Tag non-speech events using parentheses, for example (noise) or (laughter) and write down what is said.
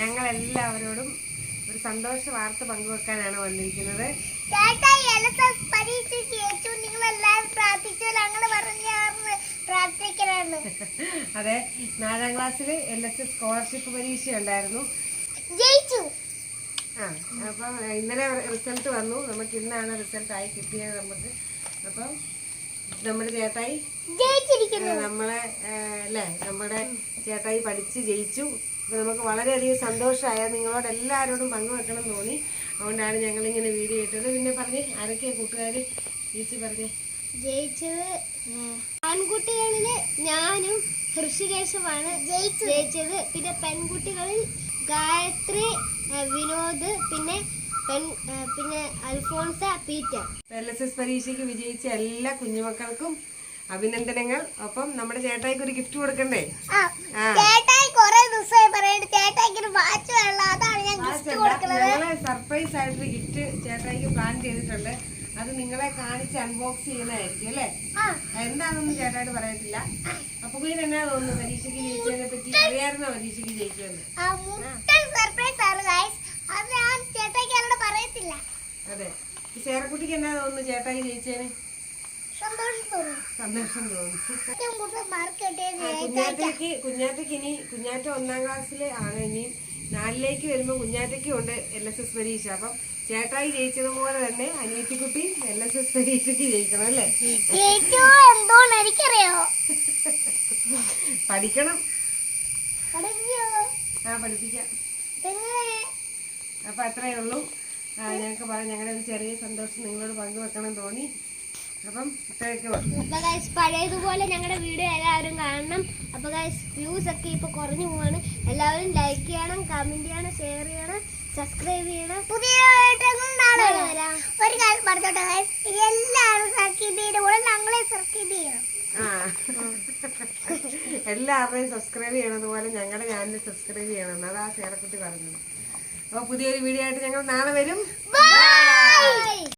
നിങ്ങളെല്ലാവരോടും ഒരു സന്തോഷ വാർത്ത പങ്കുവെക്കാനാണ് വന്നിരിക്കുന്നത്. ഞങ്ങൾ (laughs) അതെ നാലാം ക്ലാസ്സിൽ എൽ എസ് എസ് സ്കോളർഷിപ്പ് പരീക്ഷ ഉണ്ടായിരുന്നു ജയിച്ചു. ആ അപ്പം ഇന്നലെ റിസൾട്ട് വന്നു. നമുക്ക് ഇന്നാണ് റിസൾട്ട് ആയി കിട്ടിയത് നമുക്ക്. അപ്പം നമ്മുടെ ചേട്ടായി ജയിച്ചിരിക്കുന്നു. നമ്മളെ അല്ലേ നമ്മുടെ ചേട്ടായി പഠിച്ച് ജയിച്ചു. അപ്പൊ നമുക്ക് വളരെയധികം സന്തോഷമായ നിങ്ങളോട് എല്ലാവരോടും പങ്കുവെക്കണം എന്ന് തോന്നി. അതുകൊണ്ടാണ് ഞങ്ങൾ ഇങ്ങനെ വീഡിയോ ഇട്ടത്. പിന്നെ പറഞ്ഞേ ആരൊക്കെയാ കൂട്ടുകാര്? ചേച്ചി പറഞ്ഞേ. ജയിച്ചത് ആൺകുട്ടികളിൽ ഞാനും ഋഷികേശമാണ് ജയിച്ചത്. പിന്നെ പെൺകുട്ടികളിൽ ഗായത്രി വിനോദ് പിന്നെ പിന്നെ Alphonsa Peter L S S പരീക്ഷയ്ക്ക് വിജയിച്ച എല്ലാ കുഞ്ഞുമക്കൾക്കും അഭിനന്ദനങ്ങൾ. ഒപ്പം നമ്മുടെ ചേട്ടായിക്ക് ഒരു ഗിഫ്റ്റ് കൊടുക്കണ്ടേ? ഞങ്ങൾ സർപ്രൈസ് ആയിട്ടൊരു ഗിഫ്റ്റ് ചേട്ടായിക്ക് പ്ലാൻ ചെയ്തിട്ടുണ്ട്. അത് നിങ്ങളെ കാണിച്ച് അൺബോക്സ് ചെയ്യുന്നതായിരിക്കും അല്ലേ? എന്താണെന്ന് ചേട്ടായിട്ട് പറയത്തില്ല. അപ്പൊ കുഞ്ഞിനെന്നാ തോന്നുന്നു പരീക്ഷയ്ക്ക് ജയിച്ചതിനെ പറ്റി അറിയായിരുന്നോ? പരീക്ഷയ്ക്ക് ജയിക്കുമെന്ന് ആ മുട്ടൻ സർപ്രൈസ് ആണ് ഗൈസ് അത് ഞാൻ ചേട്ടായിക്ക് ആരോട് പറയത്തില്ല ചേറക്കുട്ടിക്ക് എന്നാ തോന്നുന്നു ചേട്ടായി ജയിച്ചേന്? സന്തോഷം തോന്നുന്നു. കുഞ്ഞാറ്റയ്ക്ക് കുഞ്ഞാറ്റയ്ക്ക് ഇനി കുഞ്ഞാറ്റ ഒന്നാം ക്ലാസ്സിൽ ആണ് ഇനി. നാലിലേക്ക് വരുമ്പോൾ കുഞ്ഞാറ്റയ്ക്കും ഉണ്ട് എൽ എസ് എസ് പരീക്ഷ. അപ്പം ചേട്ടായി ജയിച്ചതുപോലെ തന്നെ അനിയത്തിക്കുട്ടി എൽ എസ് എസ് പരീക്ഷയ്ക്ക് ജയിക്കണം അല്ലേ? പഠിക്കണം. പഠിക്കോ? ആ പഠിപ്പിക്കാം. അപ്പൊ അത്രയേ ഉള്ളൂ. ഞങ്ങൾക്ക് പറയാം ഞങ്ങളുടെ ഒരു ചെറിയ സന്തോഷം നിങ്ങളോട് പങ്കുവെക്കണം തോന്നി. അപ്പം പഴയതുപോലെ ഞങ്ങളുടെ വീഡിയോ എല്ലാവരും കാണണം. അപ്പൊ ഗൈസ് വ്യൂസ് ഒക്കെ ഇപ്പൊ കുറഞ്ഞു പോവാണ്. എല്ലാവരും ലൈക്ക് ചെയ്യണം കമന്റ് ചെയ്യണം ഷെയർ ചെയ്യണം സബ്സ്ക്രൈബ് ചെയ്യണം. പുതിയ ഒരു കാര്യം പറഞ്ഞോട്ടെ എല്ലാവരും സബ്സ്ക്രൈബ് ചെയ്യുടെ കൂടെ ഞങ്ങളെ സബ്സ്ക്രൈബ് ചെയ്യണം. സബ്സ്ക്രൈബ് ചെയ്യണതുപോലെ ഞങ്ങളുടെ ചാനൽ സബ്സ്ക്രൈബ് ചെയ്യണം. അതാ ചേരക്കുട്ടി പറഞ്ഞത്. അപ്പോൾ പുതിയൊരു വീഡിയോ ആയിട്ട് ഞങ്ങൾ നാളെ വരും.